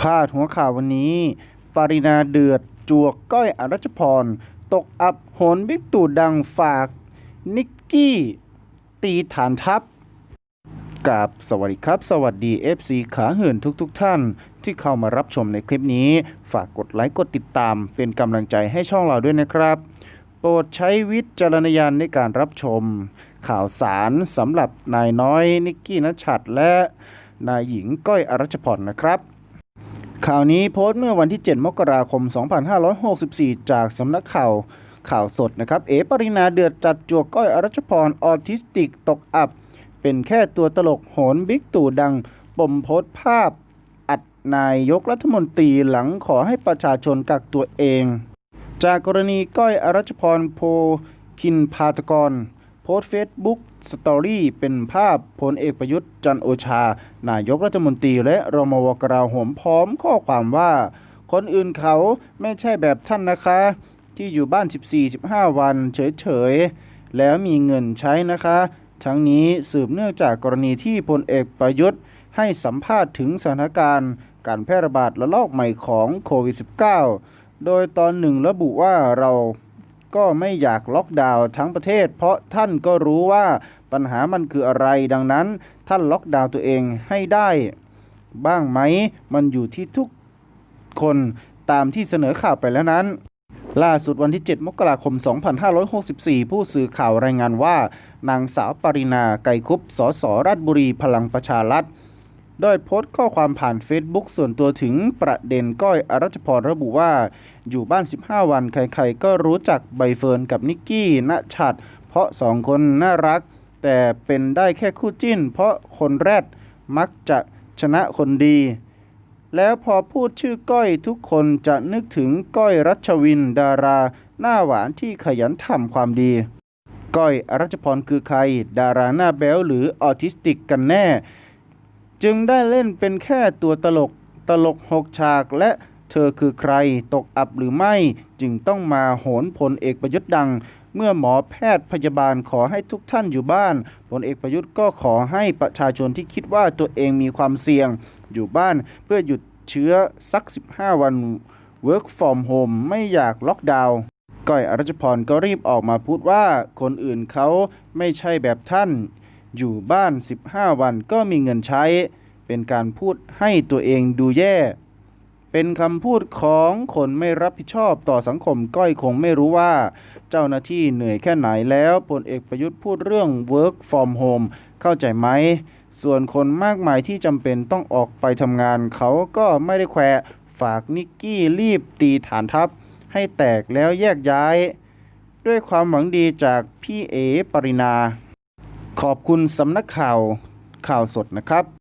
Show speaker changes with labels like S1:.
S1: พาดหัวข่าววันนี้ ปรินาเดือดจวกก้อยอรัชพร ตกอับโหนบิ๊กตู่ดังฝาก นิกกี้ ตีฐานทัพกับสวัสดีครับ สวัสดี FC ขาเหินทุกๆทท่าน ที่เข้ามารับชมในคลิปนี้ ฝากกดไลค์กดติดตาม เป็นกำลังใจให้ช่องเราด้วยนะครับ โปรดใช้วิจารณญาณในการรับชม ข่าวสารสำหรับนายน้อยนิกกี้นัชชัดและนายหญิงก้อยอรัชพรนะครับ ข่าวนี้โพสต์เมื่อวันที่ 7 มกราคม 2564 จากสำนักข่าวข่าวสดนะครับ เอปรินาเดือดจัดจวกก้อยอรัชพรออทิสติกตกอับ เป็นแค่ตัวตลกโหนบิ๊กตู่ดังปมโพสต์ภาพ อัดนายกรัฐมนตรีหลังขอให้ประชาชนกักตัวเอง จากกรณีก้อยอรัชพรโพคินพาตกร โพสต์เฟซบุ๊ก สตอรี่เป็นภาพพลเอกประยุทธ์จันโอชา นายกรัฐมนตรีและรมวกราหมพร้อมข้อความว่า คนอื่นเขาไม่ใช่แบบท่านนะคะ ที่อยู่บ้าน 14-15 วันเฉยๆ แล้วมีเงินใช้นะคะ ทั้งนี้สืบเนื่องจากกรณีที่พลเอกประยุทธ์ให้สัมภาษณ์ถึงสถานการณ์การแพร่ระบาดระลอกใหม่ของโควิด -19 โดยตอนหนึ่งระบุว่าเรา ก็ไม่อยากล็อกดาวน์ทั้งประเทศ เพราะท่านก็รู้ว่าปัญหามันคืออะไรดังนั้น ท่านล็อกดาวน์ตัวเองให้ได้ บ้างไหม มันอยู่ที่ทุกคนตามที่เสนอข่าวไปแล้วนั้น ล่าสุดวันที่ 7 มกราคม 2564 ผู้สื่อข่าวรายงานว่า นางสาวปรินาไกรคุปสสราชบุรีพลังประชารัฐ ด้โพสต์ข้อความผ่านเฟซบุ๊กส่วนตัวถึงประเด็นก้อยอรัชพรระบุว่า อยู่บ้าน 15 วันใครๆ ก็รู้จักใบเฟิร์นกับนิกกี้ณชัด เพราะสองคนน่ารัก แต่เป็นได้แค่คู่จิ้น เพราะคนแรดมักจะชนะคนดี แล้วพอพูดชื่อก้อยทุกคนจะนึกถึงก้อยรัชวินดารา หน้าหวานที่ขยันทำความดีก้อยอรัชพรคือใคร ดาราหน้าแบ๊วหรือออทิสติกกันแน่ จึงได้เล่นเป็นแค่ตัวตลกตลกหกฉากและเธอคือใครตกอับหรือไม่ จึงต้องมาโหนพลเอกประยุทธ์ดัง เมื่อหมอแพทย์พยาบาลขอให้ทุกท่านอยู่บ้านพลเอกประยุทธ์ก็ขอให้ประชาชนที่คิดว่าตัวเองมีความเสี่ยง อยู่บ้านเพื่อหยุดเชื้อสัก 15 วัน work from home ไม่อยากล็อกดาวน์ก้อยอรัชพรก็รีบออกมาพูดว่าคนอื่นเขาไม่ใช่แบบท่าน อยู่บ้าน 15 วันก็มีเงินใช้ เป็นการพูดให้ตัวเองดูแย่ เป็นคำพูดของคนไม่รับผิดชอบต่อสังคมก้อยคงไม่รู้ว่า เจ้าหน้าที่เหนื่อยแค่ไหนแล้วพลเอกประยุทธ์พูดเรื่อง work from home เข้าใจไหม ส่วนคนมากมายที่จำเป็นต้องออกไปทำงาน เขาก็ไม่ได้แควฝากนิกกี้รีบตีฐานทัพ ให้แตกแล้วแยกย้าย ด้วยความหวังดีจากพี่เอปรินา ขอบคุณสำนักข่าวข่าวสดนะครับ